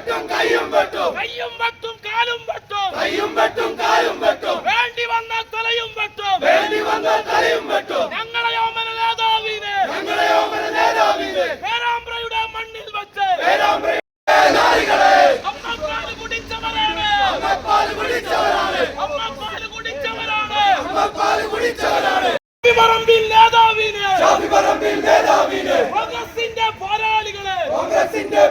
വെട്ടും കാലും വെട്ടും വേണ്ടി വന്ന തലയും വെട്ടും വേണ്ടി വന്ന തലയും വെട്ടും. മുഹമ്മദ് കുടിച്ചവരാണ്. പറമ്പിൽ നേതാവിനെ പറമ്പിൽ നേതാവിനെ കോൺഗ്രസിന്റെ പോരാളികളെ കോൺഗ്രസിന്റെ